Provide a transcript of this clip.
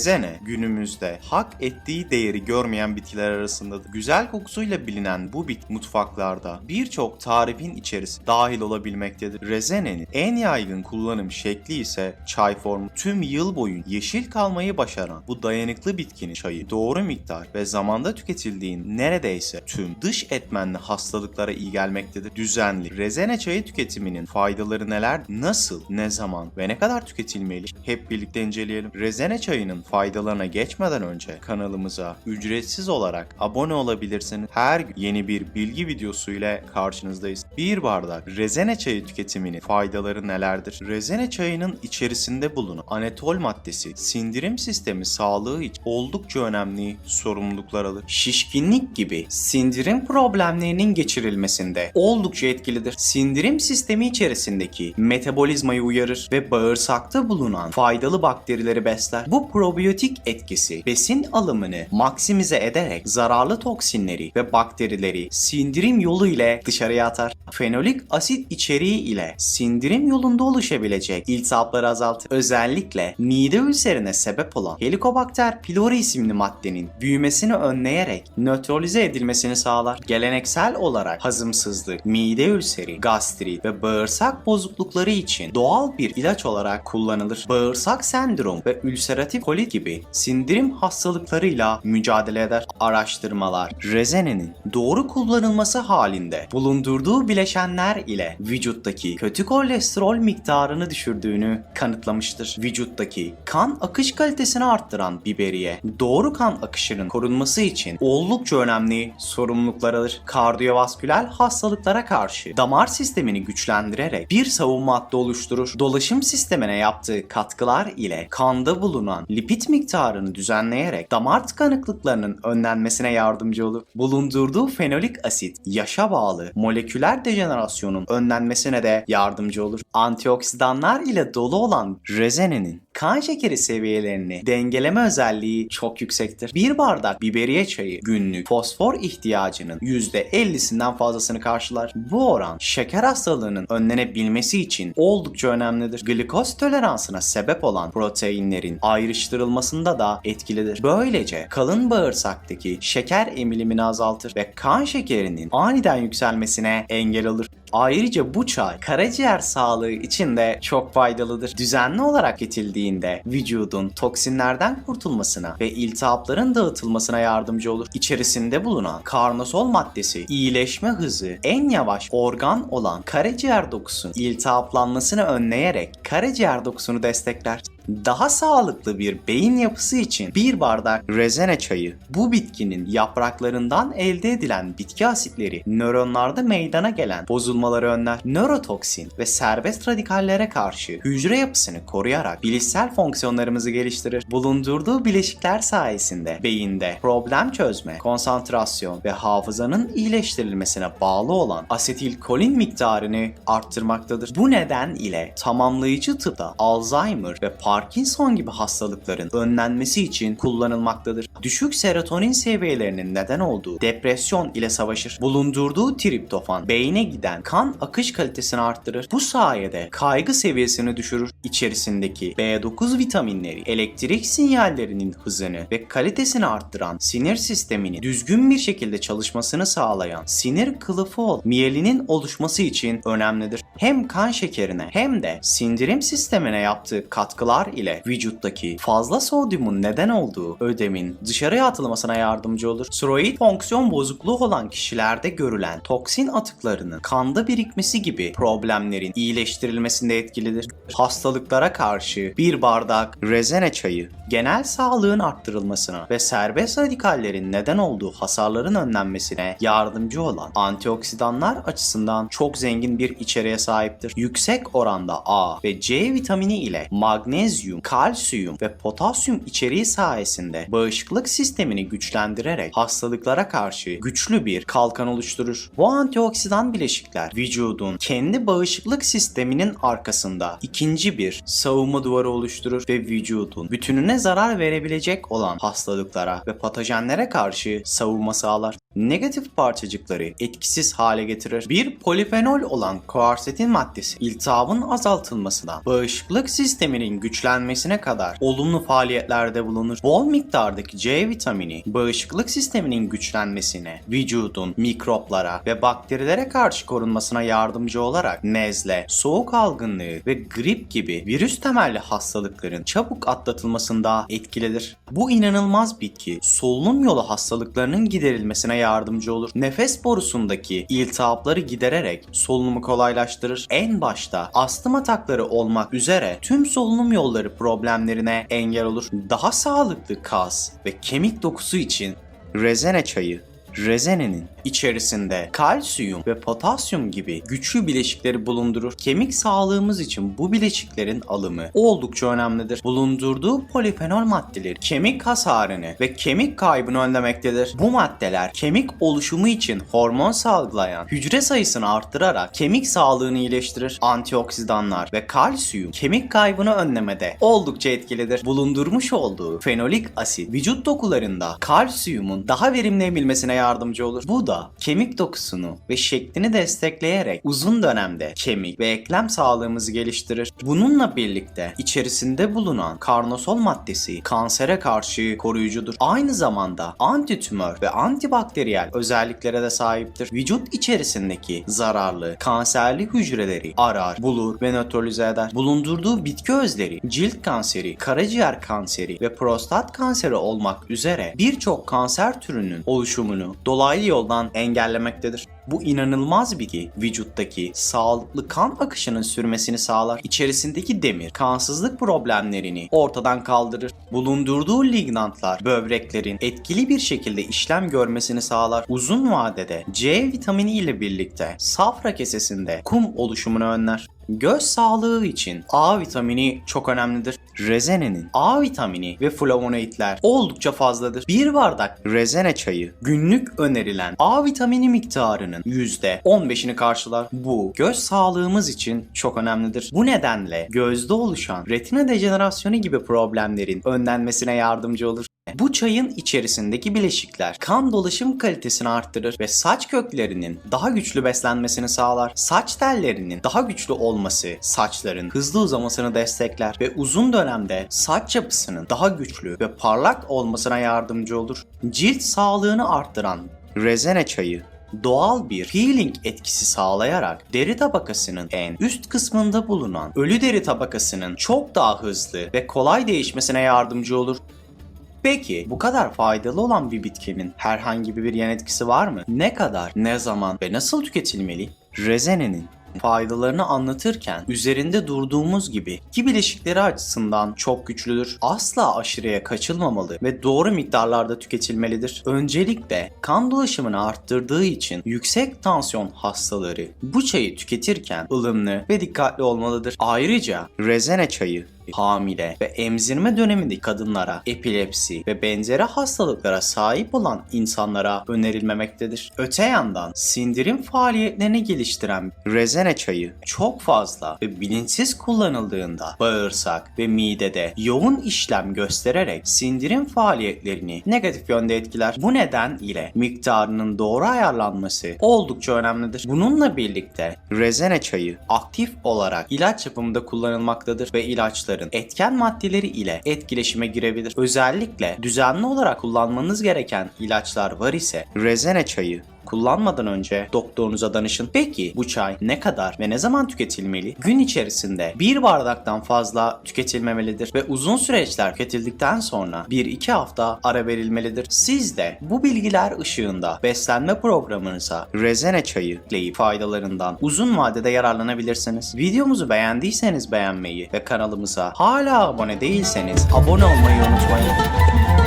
Rezene günümüzde hak ettiği değeri görmeyen bitkiler arasındadır. Güzel kokusuyla bilinen bu bit mutfaklarda birçok tarifin içerisi dahil olabilmektedir. Rezenenin en yaygın kullanım şekli ise çay formu. Tüm yıl boyu yeşil kalmayı başaran bu dayanıklı bitkinin çayı doğru miktar ve zamanda tüketildiğin neredeyse tüm dış etmenli hastalıklara iyi gelmektedir. Düzenli rezene çayı tüketiminin faydaları neler, nasıl, ne zaman ve ne kadar tüketilmeli? Hep birlikte inceleyelim. Rezene çayının faydalarına geçmeden önce kanalımıza ücretsiz olarak abone olabilirsiniz. Her yeni bir bilgi videosu ile karşınızdayız. Bir bardak rezene çayı tüketiminin faydaları nelerdir? Rezene çayının içerisinde bulunan anetol maddesi sindirim sistemi sağlığı için oldukça önemli sorumluluklar alır. Şişkinlik gibi sindirim problemlerinin geçirilmesinde oldukça etkilidir. Sindirim sistemi içerisindeki metabolizmayı uyarır ve bağırsakta bulunan faydalı bakterileri besler. Bu probiyotik etkisi besin alımını maksimize ederek zararlı toksinleri ve bakterileri sindirim yolu ile dışarıya atar. Fenolik asit içeriği ile sindirim yolunda oluşabilecek iltihapları azaltır. Özellikle mide ülserine sebep olan Helicobacter pylori isimli maddenin büyümesini önleyerek nötralize edilmesini sağlar. Geleneksel olarak hazımsızlık, mide ülseri, gastrit ve bağırsak bozuklukları için doğal bir ilaç olarak kullanılır. Bağırsak sendrom ve ülseratif kolit gibi sindirim hastalıklarıyla mücadele eder. Araştırmalar, rezenenin doğru kullanılması halinde bulundurduğu bileşenler ile vücuttaki kötü kolesterol miktarını düşürdüğünü kanıtlamıştır. Vücuttaki kan akış kalitesini arttıran biberiye doğru kan akışının korunması için oldukça önemli sorumluluklar alır. Kardiyovasküler hastalıklara karşı damar sistemini güçlendirerek bir savunma hattı oluşturur. Dolaşım sistemine yaptığı katkılar ile kanda bulunan lipid miktarını düzenleyerek damar tıkanıklıklarının önlenmesine yardımcı olur. Bulundurduğu fenolik asit yaşa bağlı moleküler dejenerasyonun önlenmesine de yardımcı olur. Antioksidanlar ile dolu olan rezenenin kan şekeri seviyelerini dengeleme özelliği çok yüksektir. Bir bardak biberiye çayı günlük fosfor ihtiyacının %50'sinden fazlasını karşılar. Bu oran şeker hastalığının önlenebilmesi için oldukça önemlidir. Glikoz toleransına sebep olan proteinlerin ayrıştırılmasında da etkilidir. Böylece kalın bağırsaktaki şeker emilimini azaltır ve kan şekerinin aniden yükselmesine engel olur. Ayrıca bu çay karaciğer sağlığı için de çok faydalıdır. Düzenli olarak tüketildiğinde vücudun toksinlerden kurtulmasına ve iltihapların dağıtılmasına yardımcı olur. İçerisinde bulunan karnosol maddesi iyileşme hızı en yavaş organ olan karaciğer dokusunun iltihaplanmasını önleyerek karaciğer dokusunu destekler. Daha sağlıklı bir beyin yapısı için bir bardak rezene çayı bu bitkinin yapraklarından elde edilen bitki asitleri nöronlarda meydana gelen bozulmaları önler. Nörotoksin ve serbest radikallere karşı hücre yapısını koruyarak bilişsel fonksiyonlarımızı geliştirir. Bulundurduğu bileşikler sayesinde beyinde problem çözme, konsantrasyon ve hafızanın iyileştirilmesine bağlı olan asetilkolin miktarını arttırmaktadır. Bu neden ile tamamlayıcı tıpta Alzheimer ve Parkinson gibi hastalıkların önlenmesi için kullanılmaktadır. Düşük serotonin seviyelerinin neden olduğu depresyon ile savaşır. Bulundurduğu triptofan beyne giden kan akış kalitesini arttırır. Bu sayede kaygı seviyesini düşürür. İçerisindeki B9 vitaminleri elektrik sinyallerinin hızını ve kalitesini arttıran sinir sistemini düzgün bir şekilde çalışmasını sağlayan sinir kılıfı ol miyelinin oluşması için önemlidir. Hem kan şekerine hem de sindirim sistemine yaptığı katkılar ile vücuttaki fazla sodyumun neden olduğu ödemin dışarıya atılmasına yardımcı olur. Tiroid fonksiyon bozukluğu olan kişilerde görülen toksin atıklarının kanda birikmesi gibi problemlerin iyileştirilmesinde etkilidir. Hastalıklara karşı bir bardak rezene çayı genel sağlığın arttırılmasına ve serbest radikallerin neden olduğu hasarların önlenmesine yardımcı olan antioksidanlar açısından çok zengin bir içeriğe sahiptir. Yüksek oranda A ve C vitamini ile magnezyum, kalsiyum ve potasyum içeriği sayesinde bağışıklık sistemini güçlendirerek hastalıklara karşı güçlü bir kalkan oluşturur. Bu antioksidan bileşikler vücudun kendi bağışıklık sisteminin arkasında ikinci bir savunma duvarı oluşturur ve vücudun bütününe zarar verebilecek olan hastalıklara ve patojenlere karşı savunma sağlar. Negatif parçacıkları etkisiz hale getirir. Bir polifenol olan kuersetin maddesi iltihabın azaltılmasına, bağışıklık sisteminin güçlenmesine kadar olumlu faaliyetlerde bulunur. Bol miktardaki C vitamini bağışıklık sisteminin güçlenmesine, vücudun mikroplara ve bakterilere karşı korunmasına yardımcı olarak nezle, soğuk algınlığı ve grip gibi virüs temelli hastalıkların çabuk atlatılmasında etkilidir. Bu inanılmaz bitki solunum yolu hastalıklarının giderilmesine yardımcı olur. Nefes borusundaki iltihapları gidererek solunumu kolaylaştırır. En başta astım atakları olmak üzere tüm solunum yolları problemlerine engel olur. Daha sağlıklı kas ve kemik dokusu için rezene çayı Rezenenin içerisinde kalsiyum ve potasyum gibi güçlü bileşikleri bulundurur. Kemik sağlığımız için bu bileşiklerin alımı oldukça önemlidir. Bulundurduğu polifenol maddeleri kemik hasarını ve kemik kaybını önlemektedir. Bu maddeler kemik oluşumu için hormon salgılayan hücre sayısını arttırarak kemik sağlığını iyileştirir. Antioksidanlar ve kalsiyum kemik kaybını önlemede oldukça etkilidir. Bulundurmuş olduğu fenolik asit vücut dokularında kalsiyumun daha verimlenebilmesine yardımcı olur. Bu da kemik dokusunu ve şeklini destekleyerek uzun dönemde kemik ve eklem sağlığımızı geliştirir. Bununla birlikte içerisinde bulunan karnosol maddesi kansere karşı koruyucudur. Aynı zamanda antitümör ve antibakteriyel özelliklere de sahiptir. Vücut içerisindeki zararlı kanserli hücreleri arar, bulur ve nötralize eder. Bulundurduğu bitki özleri cilt kanseri, karaciğer kanseri ve prostat kanseri olmak üzere birçok kanser türünün oluşumunu dolaylı yoldan engellemektedir. Bu inanılmaz bilgi vücuttaki sağlıklı kan akışının sürmesini sağlar. İçerisindeki demir kansızlık problemlerini ortadan kaldırır. Bulundurduğu lignantlar böbreklerin etkili bir şekilde işlem görmesini sağlar. Uzun vadede C vitamini ile birlikte safra kesesinde kum oluşumunu önler. Göz sağlığı için A vitamini çok önemlidir. Rezenenin A vitamini ve flavonoidler oldukça fazladır. Bir bardak rezene çayı günlük önerilen A vitamini miktarının %15'ini karşılar. Bu göz sağlığımız için çok önemlidir. Bu nedenle gözde oluşan retina dejenerasyonu gibi problemlerin önlenmesine yardımcı olur. Çayın içerisindeki bileşikler kan dolaşım kalitesini arttırır ve saç köklerinin daha güçlü beslenmesini sağlar. Saç tellerinin daha güçlü olması saçların hızlı uzamasını destekler ve uzun dönemde saç yapısının daha güçlü ve parlak olmasına yardımcı olur. Cilt sağlığını arttıran rezene çayı doğal bir peeling etkisi sağlayarak deri tabakasının en üst kısmında bulunan ölü deri tabakasının çok daha hızlı ve kolay değişmesine yardımcı olur. Peki bu kadar faydalı olan bir bitkinin herhangi bir yan etkisi var mı? Ne kadar, ne zaman ve nasıl tüketilmeli? Rezenenin faydalarını anlatırken üzerinde durduğumuz gibi ki bileşikleri açısından çok güçlüdür. Asla aşırıya kaçılmamalı ve doğru miktarlarda tüketilmelidir. Öncelikle kan dolaşımını arttırdığı için yüksek tansiyon hastaları bu çayı tüketirken ılımlı ve dikkatli olmalıdır. Ayrıca rezene çayı hamile ve emzirme dönemindeki kadınlara, epilepsi ve benzeri hastalıklara sahip olan insanlara önerilmemektedir. Öte yandan sindirim faaliyetlerini geliştiren rezene çayı çok fazla ve bilinçsiz kullanıldığında bağırsak ve midede yoğun işlem göstererek sindirim faaliyetlerini negatif yönde etkiler. Bu neden ile miktarının doğru ayarlanması oldukça önemlidir. Bununla birlikte rezene çayı aktif olarak ilaç yapımında kullanılmaktadır ve ilaçların etken maddeleri ile etkileşime girebilir. Özellikle düzenli olarak kullanmanız gereken ilaçlar var ise rezene çayı kullanmadan önce doktorunuza danışın. Peki bu çay ne kadar ve ne zaman tüketilmeli? Gün içerisinde bir bardaktan fazla tüketilmemelidir ve uzun süreçler tüketildikten sonra 1-2 hafta ara verilmelidir. Siz de bu bilgiler ışığında beslenme programınıza rezene çayı ekleyip faydalarından uzun vadede yararlanabilirsiniz. Videomuzu beğendiyseniz beğenmeyi ve kanalımıza hala abone değilseniz abone olmayı unutmayın.